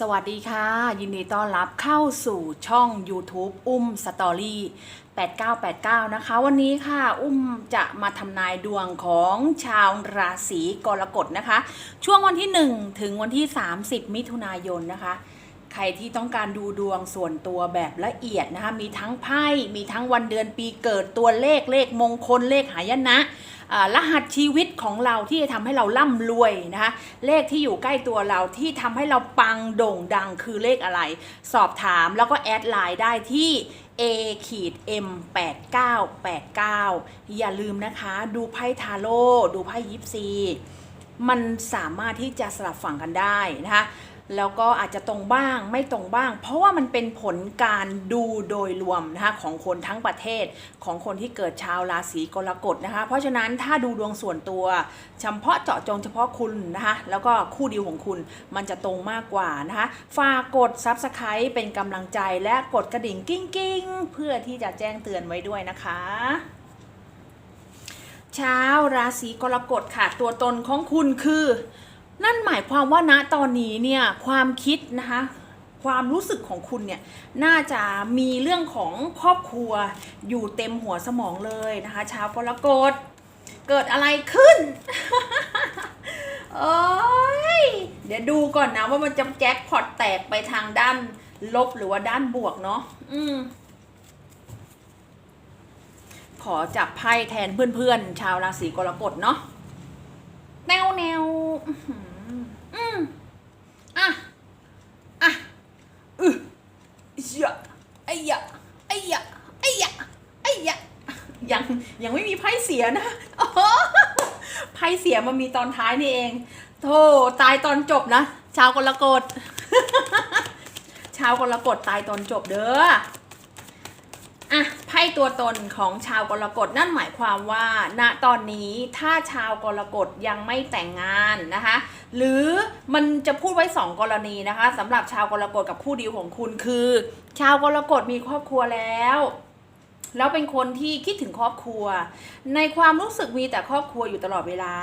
สวัสดีค่ะ ยินดีต้อนรับเข้าสู่ช่อง YouTube อุ้มสตอรี่8989 นะคะ วันนี้ค่ะ อุ้มจะมาทำนายดวงของชาวราศีกรกฎนะคะ ช่วงวันที่ 1 ถึงวันที่ 30 มิถุนายนนะคะ ใครที่ต้องการดูดวงส่วนตัวแบบละเอียดนะคะ มีทั้งไพ่ มีทั้งวันเดือนปีเกิดตัวเลขเลขมงคลเลขหายนะรหัสชีวิตของเราที่จะทำให้เราร่ำรวยนะคะ เลขที่อยู่ใกล้ตัวเราที่ทำให้เราปังโด่งดังคือเลขอะไร สอบถามแล้วก็แอดไลน์ได้ที่ a ขีด m 8 9 8 9 อย่าลืมนะคะ ดูไพ่ทาโร่ดูไพ่ยิปซี มันสามารถที่จะสลับฝั่งกันได้นะคะ แล้วก็อาจจะตรงบ้างไม่ตรงบ้าง เพราะว่ามันเป็นผลการดูโดยรวมนะคะของคนทั้งประเทศของคนที่เกิดชาวราศีกรกฎนะคะ เพราะฉะนั้นถ้าดูดวงส่วนตัวเฉพาะเจาะจงเฉพาะคุณนะคะแล้วก็คู่ดีลของคุณมันจะตรงมากกว่านะคะฝากกด Subscribe เป็นกำลังใจและกดกระดิ่งกิ้งกิ้งเพื่อที่จะแจ้งเตือนไว้ด้วยนะคะช้าราศีกรกฎค่ะ ตัวตนของคุณคือ นั่นหมายความว่าณตอนนี้เนี่ยความคิดนะคะความรู้สึกของคุณเนี่ยน่าจะมีเรื่องของครอบครัวอยู่เต็มหัวสมองเลยนะคะชาวกรกฎเกิดอะไรขึ้น โอ้ยเดี๋ยวดูก่อนนะว่ามันจะแจ็คพอตแตกไปทางด้านลบหรือว่าด้านบวกเนาะอืมขอจับไพ่แทนเพื่อนๆ ชาวราศีกรกฎเนาะแนวแนว อืมอะ อะอือเยอะไอ้ยะไอ้ยะไอ้ยะไอ้ยะยังยังไม่มีไพ่เสียนะอ้โหไพ่เสียมันมีตอนท้ายนี่เองโธ่ตายตอนจบนะ ชาวกรกฎชาวกรกฎตายตอนจบเด้อ อะไพ่ตัวตนของชาวกรกฎนั่นหมายความว่า ณตอนนี้ถ้าชาวกรกฎยังไม่แต่งงานนะคะ หรือมันจะพูดไว้สองกรณีนะคะสำหรับชาวกรกฎกับคู่ดีลของคุณคือ ชาวกรกฎมีครอบครัวแล้วแล้วเป็นคนที่คิดถึงครอบครัว ในความรู้สึกมีแต่ครอบครัวอยู่ตลอดเวลา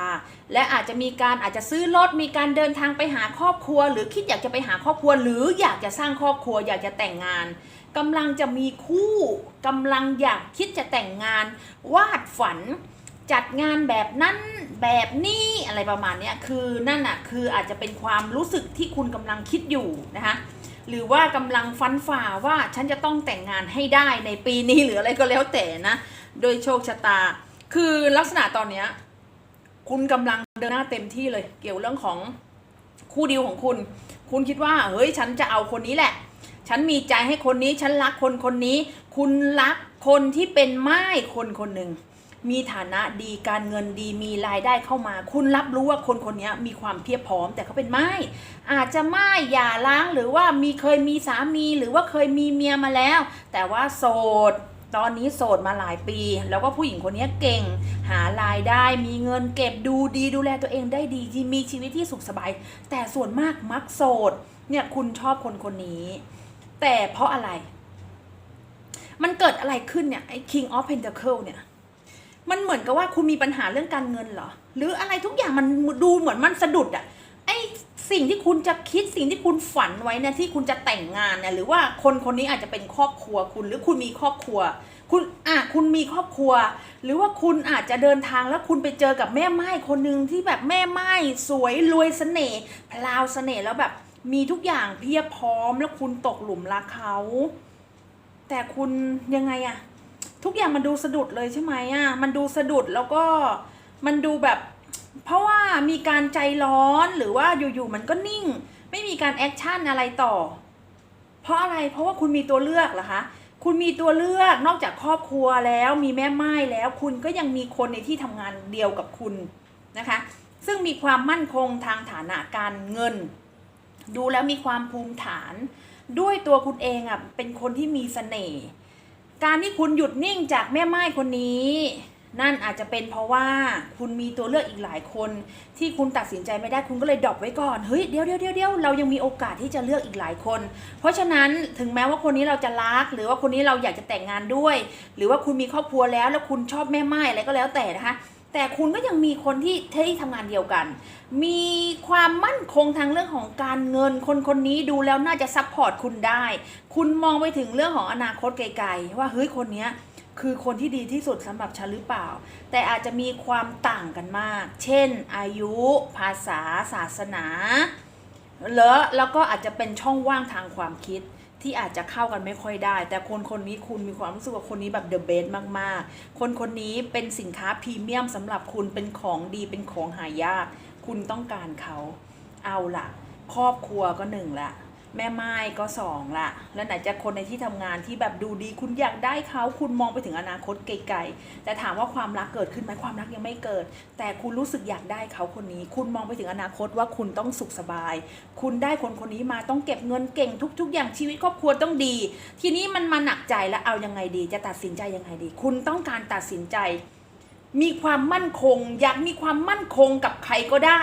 และอาจจะมีการอาจจะซื้อรถมีการเดินทางไปหาครอบครัว หรือคิดอยากจะไปหาครอบครัว หรืออยากจะสร้างครอบครัว อยากจะแต่งงาน กำลังจะมีคู่กำลังอยากคิดจะแต่งงาน วาดฝัน จัดงานแบบนั้นแบบนี้อะไรประมาณนี้คือนั่นอะคืออาจจะเป็นความรู้สึกที่คุณกำลังคิดอยู่นะคะหรือว่ากำลังฟันฝ่าว่าฉันจะต้องแต่งงานให้ได้ในปีนี้หรืออะไรก็แล้วแต่นะ โดยโชคชะตา คือลักษณะตอนเนี้ยคุณกำลังเดินหน้าเต็มที่เลย เกี่ยวเรื่องของคู่ดีลของคุณ คุณคิดว่าเฮ้ยฉันจะเอาคนนี้แหละ ฉันมีใจให้คนนี้ ฉันรักคนคนนี้ คุณรักคนที่เป็นไม้คนคนหนึ่ง มีฐานะดีการเงินดีมีรายได้เข้ามา คุณรับรู้ว่าคนคนนี้มีความเพียบพร้อม แต่เขาเป็นไม้อาจจะไม้อย่าล้างหรือว่ามีเคยมีสามีหรือว่าเคยมีเมียมาแล้ว แต่ว่าโสดตอนนี้โสดมาหลายปี แล้วก็ผู้หญิงคนนี้เก่ง หารายได้มีเงินเก็บดูดีดูแลตัวเองได้ดีที่มีชีวิตที่สุขสบาย แต่ส่วนมากมักโสดเนี่ยคุณชอบคนคนนี้ แต่เพราะอะไร มันเกิดอะไรขึ้นเนี่ยไอ้ King of Pentacle เนี่ย มันเหมือนกับว่าคุณมีปัญหาเรื่องการเงินเหรอ หรืออะไรทุกอย่างมันดูเหมือนมันสะดุดอะไอ้สิ่งที่คุณจะคิดสิ่งที่คุณฝันไว้เนี่ยที่คุณจะแต่งงานเนี่ยหรือว่าคนคนนี้อาจจะเป็นครอบครัวคุณ หรือคุณมีครอบครัว คุณอะคุณมีครอบครัว หรือว่าคุณอาจจะเดินทางแล้วคุณไปเจอกับแม่ไม้คนหนึ่งที่แบบแม่ไม้สวยรวยเสน่ห์พลาวเสน่ห์แล้วแบบ มีทุกอย่างเพียบพร้อมแล้วคุณตกหลุมรักเขาแต่คุณยังไงอะทุกอย่างมันดูสะดุดเลยใช่ไหมอะมันดูสะดุดแล้วก็มันดูแบบ เพราะว่ามีการใจร้อนหรือว่าอยู่ๆมันก็นิ่ง ไม่มีการแอคชั่นอะไรต่อ เพราะอะไรเพราะว่าคุณมีตัวเลือกเหรอคะคุณมีตัวเลือกนอกจากครอบครัวแล้วมีแม่ไม้แล้ว คุณก็ยังมีคนในที่ทำงานเดียวกับคุณนะคะ ซึ่งมีความมั่นคงทางฐานะการเงิน ดูแล้วมีความภูมิฐาน ด้วยตัวคุณเองอะเป็นคนที่มีเสน่ห์การที่คุณหยุดนิ่งจากแม่ไม้คนนี้ นั่นอาจจะเป็นเพราะว่าคุณมีตัวเลือกอีกหลายคน ที่คุณตัดสินใจไม่ได้คุณก็เลยดรอปไว้ก่อนเฮ้ยเดี๋ยวเดี๋ยวเดี๋ยวเดี๋ยวเรายังมีโอกาสที่จะเลือกอีกหลายคน เพราะฉะนั้นถึงแม้ว่าคนนี้เราจะรัก หรือว่าคนนี้เราอยากจะแต่งงานด้วย หรือว่าคุณมีครอบครัวแล้วแล้วคุณชอบแม่ไม้อะไรก็แล้วแต่นะคะ แต่คุณก็ยังมีคนที่ที่ทำงานเดียวกัน มีความมั่นคงทางเรื่องของการเงิน คนคนนี้ดูแล้วน่าจะซัพพอร์ตคุณได้ คุณมองไปถึงเรื่องของอนาคตไกลๆ ว่าเฮ้ยคนเนี้ยคือคนที่ดีที่สุดสำหรับฉันหรือเปล่า แต่อาจจะมีความต่างกันมาก เช่น อายุ ภาษา ศาสนาแล้วแล้วก็อาจจะเป็นช่องว่างทางความคิด ที่อาจจะเข้ากันไม่ค่อยได้ แต่คนคนนี้คุณมีความรู้สึกว่าคนนี้แบบเดอะเบสมากๆ คนคนนี้เป็นสินค้าพรีเมียมสำหรับคุณเป็นของดีเป็นของหายาก คุณต้องการเขาเอาละครอบครัวก็หนึ่งละ แม่ไม้ก็สองละแล้วไหนจะคนในที่ทำงานที่แบบดูดีคุณอยากได้เขาคุณมองไปถึงอนาคตไกลๆแต่ถามว่าความรักเกิดขึ้นไหมความรักยังไม่เกิด แต่คุณรู้สึกอยากได้เขาคนนี้ คุณมองไปถึงอนาคตว่าคุณต้องสุขสบาย คุณได้คนคนนี้มาต้องเก็บเงินเก่งทุก ๆ อย่างชีวิตครอบครัวต้องดี ทีนี้มันมาหนักใจแล้วเอายังไงดี จะตัดสินใจยังไงดี คุณต้องการตัดสินใจ มีความมั่นคง อยากมีความมั่นคงกับใครก็ได้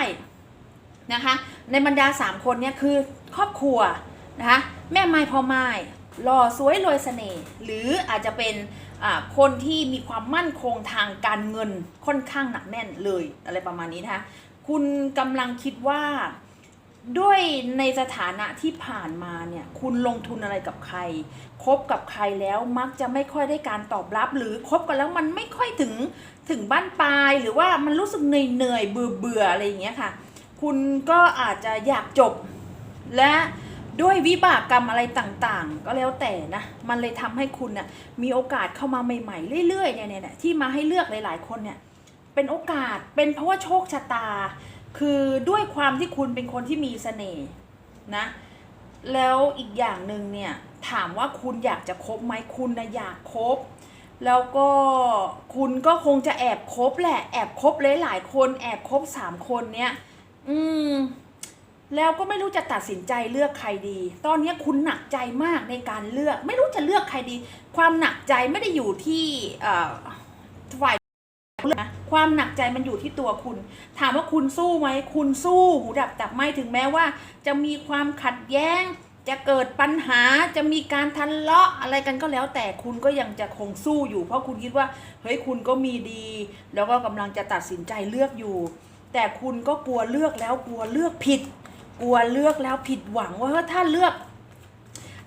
นะคะในบรรดา 3 คนเนี่ยคือ ครอบครัวนะคะแม่ไม้พ่อไม้หล่อสวยรวยเสน่ห์หรืออาจจะเป็นคนที่มีความมั่นคงทางการเงินค่อนข้างหนักแน่นเลยอะไรประมาณนี้นะคะคุณกำลังคิดว่าด้วยในสถานะที่ผ่านมาเนี่ย คุณลงทุนอะไรกับใครคบกับใครแล้วมักจะไม่ค่อยได้การตอบรับ หรือคบกันแล้วมันไม่ค่อยถึงถึงบ้านปลาย หรือว่ามันรู้สึกเหนื่อยเหนื่อยเบื่อเบื่ออะไรอย่างเงี้ยค่ะ คุณก็อาจจะอยากจบ และด้วยวิบากกรรมอะไรต่างๆ ก็แล้วแต่นะ มันเลยทำให้คุณเนะ่ยมีโอกาสเข้ามาใหม่ๆ เรื่อยๆเนี่ยเนี่ยที่มาให้เลือกหลายๆคนเนี่ยเป็นโอกาสเป็นเพราะว่าโชคชะตา คือด้วยความที่คุณเป็นคนที่มีเสน่ห์นะ แล้วอีกอย่างหนึ่งเนี่ยถามว่าคุณอยากจะคบไหมคุณนะอยากคบ แล้วก็คุณก็คงจะแอบคบแหละ แอบคบหลายๆคน แอบคบสามคนเนี่ยอืม แล้วก็ไม่รู้จะตัดสินใจเลือกใครดี ตอนนี้คุณหนักใจมากในการเลือก ไม่รู้จะเลือกใครดี ความหนักใจไม่ได้อยู่ที่ฝ่ายนะความหนักใจมันอยู่ที่ตัวคุณ ถามว่าคุณสู้ไหม คุณสู้หูดับตับไหมถึงแม้ว่า จะมีความขัดแย้ง จะเกิดปัญหา จะมีการทะเลาะอะไรกันก็แล้ว แต่คุณก็ยังจะคงสู้อยู่ เพราะคุณคิดว่าเฮ้ยคุณก็มีดี แล้วก็กำลังจะตัดสินใจเลือกอยู่ แต่คุณก็กลัวเลือกแล้วกลัวเลือกผิด กลัวเลือกแล้วผิดหวังว่าถ้าเลือก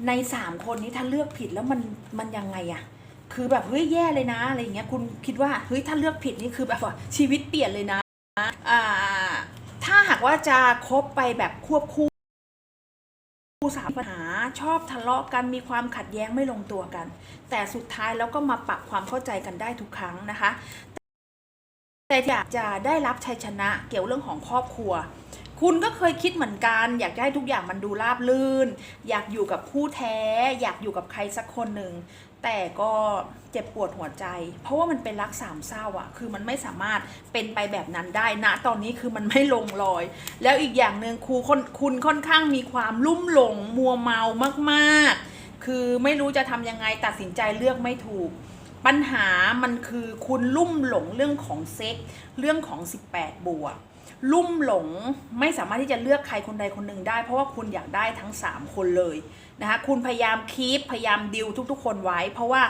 ในสามคนนี้ถ้าเลือกผิดแล้วมันมันยังไงอะคือแบบเฮ้ยแย่เลยนะอะไรอย่างเงี้ยคุณคิดว่าเฮ้ยถ้าเลือกผิดนี่คือแบบว่าชีวิตเปลี่ยนเลยนะอ่าถ้าหากว่าจะคบไปแบบควบคู่คู่สามปัญหาชอบทะเลาะกันมีความขัดแย้งไม่ลงตัวกัน แต่สุดท้ายแล้วก็มาปรับความเข้าใจกันได้ทุกครั้งนะคะ แต่อยากจะได้รับชัยชนะเกี่ยวเรื่องของครอบครัว คุณก็เคยคิดเหมือนกัน อยากจะให้ทุกอย่างมันดูราบลื่น อยากอยู่กับคู่แท้ อยากอยู่กับใครสักคนหนึ่งแต่ก็เจ็บปวดหัวใจ เพราะว่ามันเป็นรักสามเศร้าอะคือมันไม่สามารถเป็นไปแบบนั้นได้นะตอนนี้คือมันไม่ลงรอย แล้วอีกอย่างหนึ่งครูคนคุณค่อนข้างมีความลุ่มหลงมัวเมามากๆ คือไม่รู้จะทำยังไงตัดสินใจเลือกไม่ถูก ปัญหามันคือคุณลุ่มหลงเรื่องของเซ็กเรื่องของ 18 บวก ลุ่มหลงไม่สามารถที่จะเลือกใครคนใดคนหนึ่งได้ เพราะว่าคุณอยากได้ทั้ง 3 คนเลยนะคะคุณพยายามคีปพยายามดิวทุกๆ คนไว้ เพราะว่า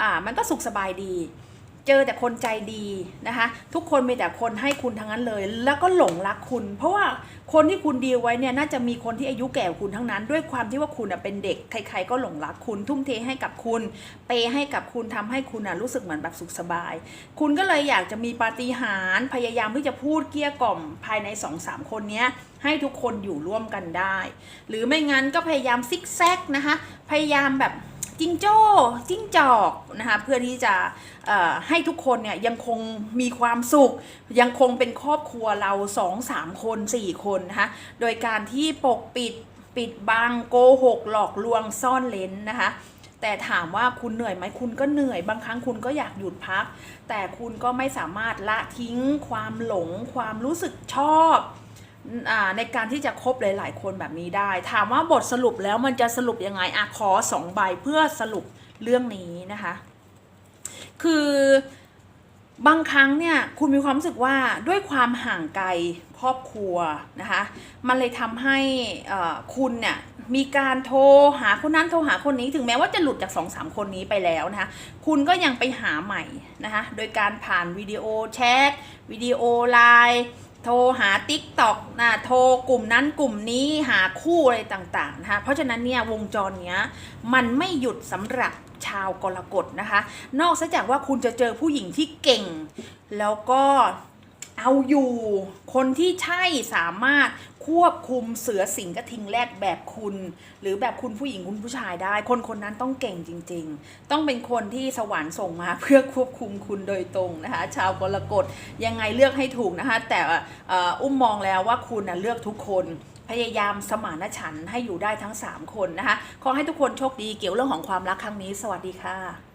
อ่ามันก็สุขสบายดี เจอแต่คนใจดีนะคะ ทุกคนมีแต่คนให้คุณทั้งนั้นเลย แล้วก็หลงรักคุณ เพราะว่าคนที่คุณดีไว้เนี่ยน่าจะมีคนที่อายุแก่กว่าคุณทั้งนั้น ด้วยความที่ว่าคุณเป็นเด็กใครๆก็หลงรักคุณ ทุ่มเทให้กับคุณ เปย์ให้กับคุณทำให้คุณรู้สึกเหมือนแบบสุขสบาย คุณก็เลยอยากจะมีปาฏิหาริย์พยายามที่จะพูดเกลี้ยกล่อมภายใน2อสามคนเนี้ยให้ทุกคนอยู่ร่วมกันได้ หรือไม่งั้นก็พยายามซิกแซกนะคะพยายามแบบ จิงโจ้จิ้งจอกนะคะเพื่อที่จะให้ทุกคนเนี่ยยังคงมีความสุข ยังคงเป็นครอบครัวเราสองสามคนสี่คนนะคะโดยการที่ปกปิดปิดบังโกหกหลอกลวงซ่อนเลนนะคะแต่ถามว่าคุณเหนื่อยไหมคุณก็เหนื่อยบางครั้งคุณก็อยากหยุดพัก แต่คุณก็ไม่สามารถละทิ้งความหลงความรู้สึกชอบ ในการที่จะคบหลาย ๆ คนแบบนี้ได้ ถามว่าบทสรุปแล้วมันจะสรุปยังไงอะขอสองใบเพื่อสรุปเรื่องนี้นะคะ คือบางครั้งเนี่ย คุณมีความรู้สึกว่าด้วยความห่างไกลครอบครัวนะคะ มันเลยทำให้คุณเนี่ยมีการโทรหาคนนั้นโทรหาคนนี้ถึงแม้ว่าจะหลุดจากสองสามคนนี้ไปแล้วนะคะคุณก็ยังไปหาใหม่นะคะโดยการผ่านวิดีโอแชทวิดีโอไลน์ โทรหา t ิ k t o k นะโทรกลุ่มนั้นกลุ่มนี้หาคู่อะไรต่างๆนะคะเพราะฉะนั้นเนี่ยวงจรเนี้ยมันไม่หยุดสำหรับชาวกรกฎนะคะ นอกจากว่าคุณจะเจอผู้หญิงที่เก่ง แล้วก็ เอาอยู่ คนที่ใช่สามารถควบคุมเสือสิงกระทิงแรดแบบคุณ หรือแบบคุณผู้หญิงคุณผู้ชายได้ คนคนนั้นต้องเก่งจริง ๆ ต้องเป็นคนที่สวรรค์ส่งมาเพื่อควบคุมคุณโดยตรงนะคะ ชาวกรกฎยังไงเลือกให้ถูกนะคะ แต่อ่ออุ้มมองแล้วว่าคุณนะเลือกทุกคนพยายามสมานฉันท์ให้อยู่ได้ทั้ง 3 คนนะคะ ขอให้ทุกคนโชคดีเกี่ยวเรื่องของความรักครั้งนี้ สวัสดีค่ะ